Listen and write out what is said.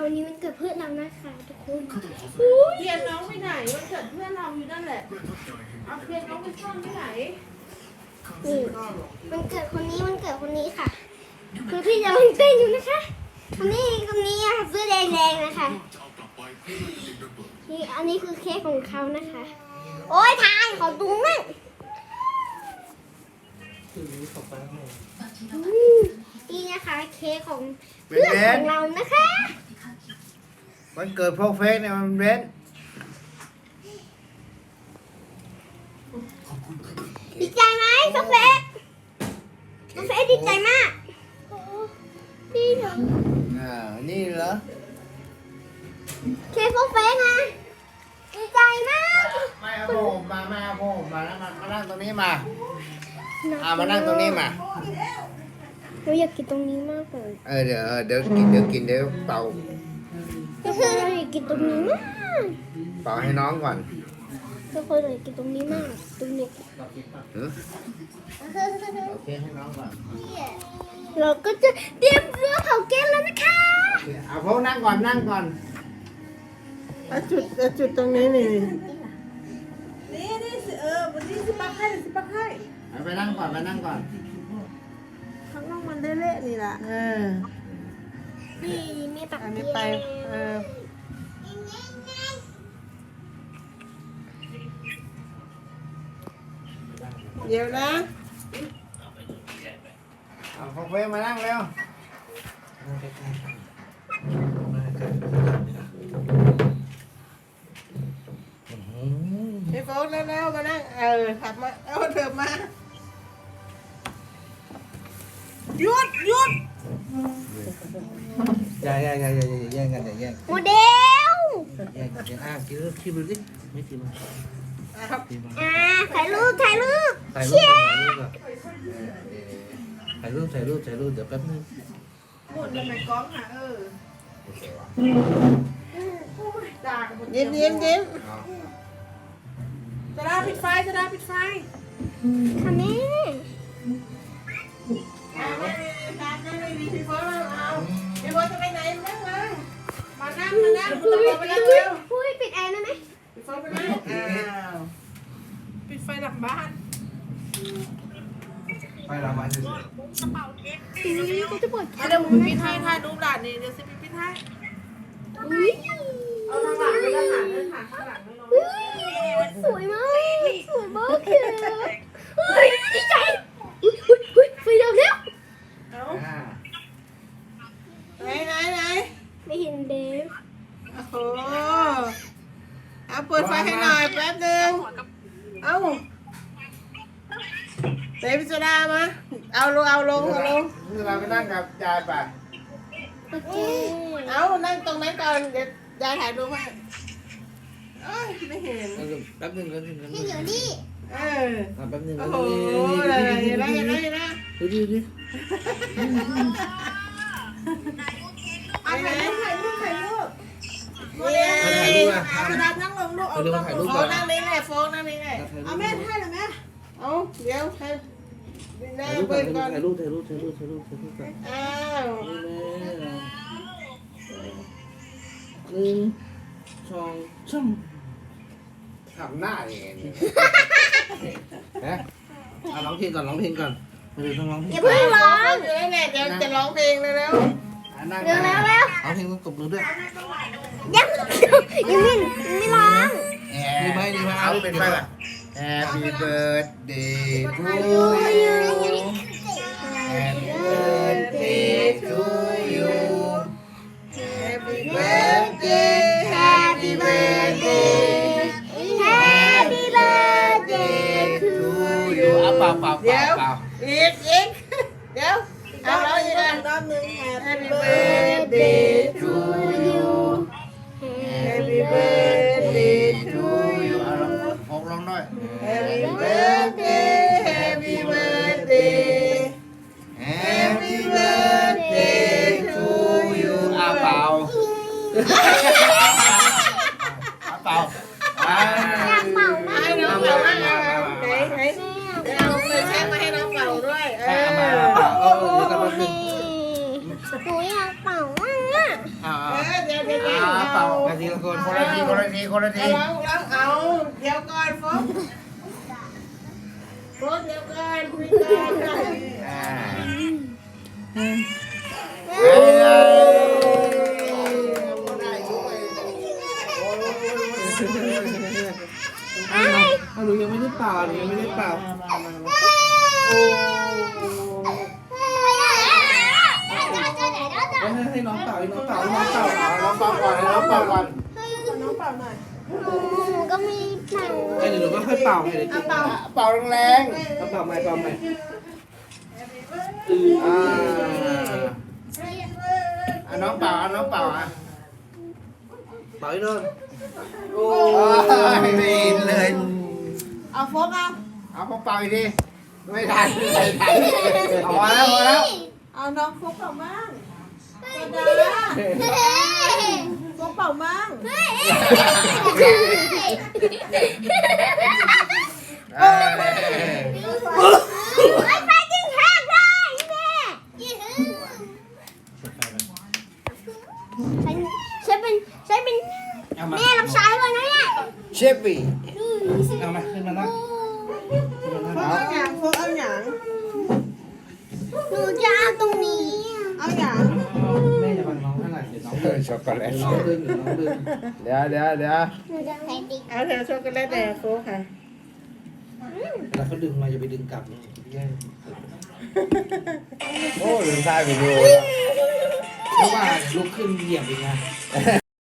ค่ะวันนี้มันเกิดเพื่อนเรานะคะทุกคนเทียนน้องไปไหนวันเกิดเพื่อนเราอยู่นั่นแหละเอาเทียนน้องไปซ่อนที่ไหนนี่มันเกิดคนนี้มันเกิดคนนี้ค่ะคือพี่จะมันเต้นอยู่นะคะคนนี้คนนี้อะเสื้อแดงๆนะคะนี่อันนี้คือเค้กของเขานะคะ โอ้ยทายขอดูมั่งอืมนี่นะคะเค้กของเป็นเพื่อนเบขนองเรานะคะ วันเกิดพวกเฟกเนี่ยมันเบนดีใจไหมกาแฟกาแฟดีใจมากดีเหรออ่านี่เหรอเค้กกาแฟนะดีใจมากไม่เอาผมมาไม่เอาผมมาแล้วมามานั่งตรงนี้มาอ่ามานั่งตรงนี้มาหนูอยากกินตรงนี้มากเลยเออเดี๋ยวเออเดี๋ยวกินเดี๋ยวกินเดี๋ยวเป่า ก็คือเราอยากกินตรงนี้มากเป่าให้น้องก่อนก็คือเราอยากกินตรงนี้มาก ตรงนี้หือโอเคให้น้องก่อนเราก็จะเตรียมเรือเผาแก๊สแล้วนะคะ เอาพวกนั่งก่อนนั่งก่อนเอาจุดเอาจุดตรงนี้นี่นี่นี่สิเออวันนี้สิปักให้สิปักให้เอาไปนั่งก่อนไปนั่งก่อน ข้างนอกมันเละๆนี่ล่ะเออ นี่มีปักอันนี้เทียไปนเออเดี๋ยวนะเอาพวกเฟกมานั่งเร็วพี่โฟกเร็วๆมานั่งเออขับมาเอาเถอะมาหยุดหยุด อย่าอย่าอย่าอย่าอย่าแย่งกันอย่าแย่งโมเดลแย่งกันอย่าอะกินแล้วคิดดูดิไม่กินมาครับกินมาอ่าถ่ายรูปถ่ายรูปถ่ายรูปก่อนถ่ายรูปก่อนถ่ายรูปถ่ายรูปถ่ายรูปเดี๋ยวแป๊บนึงหมุนทำไมกล้องหะเออยิ้มยิ้มยิ้มเอาจะได้ปิดไฟจะได้ปิดไฟค่ะแม่ น้ำมาแล้วคุณตำรวจไปแล้วเร็วพูดปิดแอร์ได้ไหมปิดไฟไปแล้วอ้าวปิดไฟหลังบ้านไปละมันจะอุ้ยเขาจะเปิดเอาเดี๋ยวผมปิดให้ถ่ายรูปหลานนี่เดี๋ยวสิปิดให้ อุ้ย เอาทางหลังไปด้านหลังเลยค่ะข้างหลังไม่ลง อุ้ยสวยมากสวยมากเลยเฮ้ยดีใจอุ้ยอุ้ยอุ้ยไฟดับแล้ว เอา อ่า ไหนไหนไหน ไม่เห็นเดฟโอ้โหเอาเปิดไฟให้หน่อยแป๊บนึงเอาเตพิจดามาเอาลงเอาลงเอาลง เราไปนั่งกับยายไปโอเคเอานั่งตรงนั้นก่อนเดี๋ยวยายถ่ายรูปให้เอ้ยไม่เห็น แป๊บนึงแป๊บนึงแป๊บนึให้งอยู่นี่เออ อะแป๊บนึงโอ้โหเลยเห็นไหมเห็นไหมเห็นไหมดูดิดูดิ เอาถ่ายรูปถ่ายรูปถ่ายรูปโมเดลถ่ายรูปอะเอากระดาษนั่งลงลูกเอาเดี๋ยวต้องถ่ายรูปโฟก่อนนั่งนี่แหละโฟนั่งนี่แหละถ่ายรูปเอาแม่ถ่ายเหรอแม่เอาเดี๋ยวถ่ายหน้าถ่ายรูปเปิดก่อนถ่ายรูปถ่ายรูปถ่ายรูปถ่ายรูปถ่ายรูปก่อนอ้าวหนึ่งสองสามทำหน้าอย่างนี้ฮะเอาร้องเพลงก่อนร้องเพลงก่อนเดี๋ยวต้องร้องเพลองย่าเพิ่งร้องอยู่นี่แหละเดี๋ยวจะร้องเพลงเร็วอะนั่ง เร็วแล้วแล้วร้องเพลงต้องตบมือด้วยยังยังไม่ไม่ร้องแอมีบไหมมีไหมเอาเอาเป็นไปไปก่ก่ออนน Happy birthday to you Happy birthday to you ๆ Happy birthday Happy birthday Happy birthday to to you you เอาเปล่าเปล่าเปเดี๋ล่ายวเปล่าอีกอีกเดี๋ยวเอาร้องอีกอะรอบหนึ่ง Happy birthday to you Happy birthday to you เอาลองพกลองหน่อย Happy birthday Happy birthday Happy birthday to you เอาเปล่าเอาเปล่าอ่าอยากเป่ามากให้น้องเป่าบ้างเอาไหนไหนเดี๋ยวเอาไฟแช็กมาให้น้องเป่าด้วย เอเอามาอเอาเออเดี๋ยวกันแป๊บนึง หนูอยากเป่า มากอ่าเออเดี๋ยวอาทีละคนคนละทีคนละทีคนละทีเอาล้างล้างเอาเดี๋ยวก่อนโฟกโฟกเดี๋ยวก่อนคุยกันอ่าเอาหนูยังไม่ได้เป่าหนูยังไม่ได้เป่า ให้ให้น้องเป่าให้น้องเป่าให้น้องเป่าเอาน้องเป่าก่อนให้น้องเป่าก่อนน้องเป่าหน่อยหนูก็มีหนังไอ้เดี๋ยวหนูก็ค่อยเป่าไงเดี๋ยวเอาเป่าเป่าแรงเอาเป่าใหม่เป่าใหม่ๆอ่าเอาน้องเป่าเอาน้องเป่าอะเป่าให้โดนโอ้ยไม่เห็นเลยเอาโฟกเอาเอาพอเป่าอีกทีไม่ทันไม่ทันเอาพอแล้วพอแล้วเอาน้องโฟกเป่ามั่ง โซดาโฟกเป่ามั่งเอ้ย ช็อกโกแลตน้องดึงเดี๋ยวน้องดึงเดี๋ยวเดี๋ยวเดี๋ยวหนูจะใช้ติ๊กเอาเถอะช็อกโกแลตแดงโฟกค่ะแล้วเขาดึงมาอย่าไปดึงกลับนี่แย่โอ้ลืมถ่ายวิดีโอเพราะว่าลุกขึ้นเหยียบอีกนะแล้ว